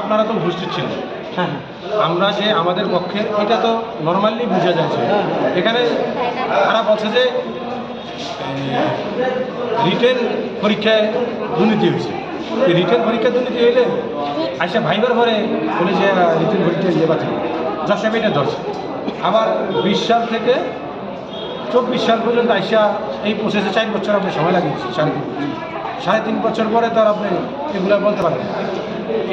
আপনারা তো উপস্থিত ছিলেন। আমরা যে আমাদের পক্ষে, এটা তো নর্মালি বোঝা যাচ্ছে এখানে তারা বলছে যে রিটেন পরীক্ষায় দুর্নীতি হয়েছে। রিটেন পরীক্ষা দুর্নীতি হইলে আইসা ভাইবার পরে বলে যে রিটেন পরীক্ষা ইয়ে বাতিল যশাব এটা ধরছে। আবার বিশ সাল থেকে চব্বিশ সাল পর্যন্ত আইসা এই প্রসেসে চার বছর আপনি সময় লাগিয়েছি সাড়ে তিন বছর। পরে তো আপনি এগুলো বলতে পারেন।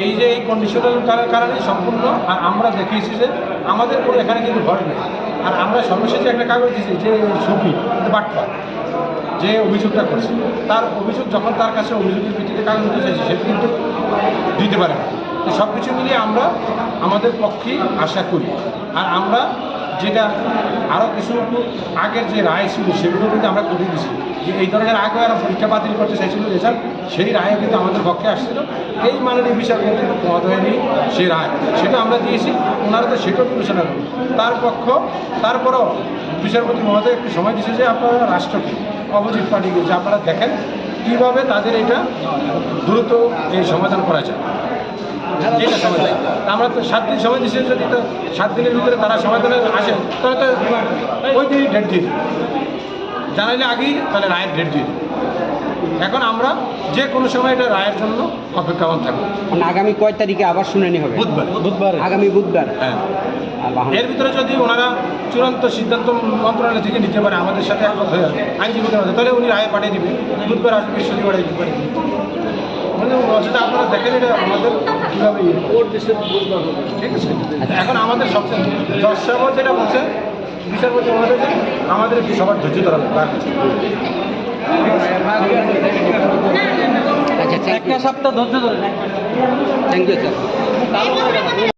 এই যে এই কন্ডিশনের কারণে সম্পূর্ণ, আর আমরা দেখিয়েছি যে আমাদের কোনো এখানে কিন্তু ভর নেই। আর আমরা সর্বশেষে একটা কাগজ দিয়েছি যে সুফি বাটপা যে অভিযোগটা করছে। তার অভিযোগ যখন তার কাছে অভিযোগের ভিত্তিতে কাগজ দিতে চাইছে সেটা কিন্তু দিতে পারে না তো সব কিছু মিলিয়ে আমরা আমাদের পক্ষেই আশা করি। আর আমরা যেটা আরও কিছু আগের যে রায় ছিল, সেগুলো কিন্তু আমরা করে দিয়েছি। যে এই ধরনের আগে আরও পরীক্ষা বাতিল করতে চাইছিল রেজাল্ট সেই রায় কিন্তু আমাদের পক্ষে আসছিল। এই মাননীয় বিচারপতি মহোদয়নি সেই রায়। সেটা আমরা দিয়েছি, ওনারা তো সেটাও বিবেচনা করি তার পক্ষ, তারপরও বিচারপতি মহোদয় একটু সময় দিয়েছে যে আপনারা রাষ্ট্রকে অপোজিট পার্টিকে যে আপনারা দেখেন কীভাবে তাদের এটা দ্রুত এই সমাধান করা যায়। যেটা আমরা তো সাত দিন সময় দিচ্ছি যদি তো সাত দিনের ভিতরে তারা সমাধানে আসে তাহলে তো ওই দিনই ডেট দিয়ে জানাইলে আগেই তাহলে রায়ের ডেট দিয়ে এখন আমরা যে কোনো সময় এটা রায়ের জন্য অপেক্ষামান থাকব। মানে আগামী কয় তারিখে আবার শুনানি হবে? বুধবার। বুধবার আগামী বুধবার? হ্যাঁ। এর ভিতরে যদি ওনারা চূড়ান্ত সিদ্ধান্ত মন্ত্রণালয় থেকে নিতে পারে আমাদের সাথে একমত হয়ে যাবে। আইনজীবীদের মধ্যে। তাহলে উনি রায় পাঠিয়ে দিবে। বুধবার আসবে বৃহস্পতিবার আসবে পাঠিয়ে দিবে আপনারা দেখেন এটা আমাদের কীভাবে ইয়ে। ঠিক আছে? এখন আমাদের সবচেয়ে যেটা বলছে বিচারপতি মহোদয় যে আমাদের একটু সবার ধৈর্য ধরা আচ্ছা একটা সপ্তাহ ধৈর্য ধরে। Thank you sir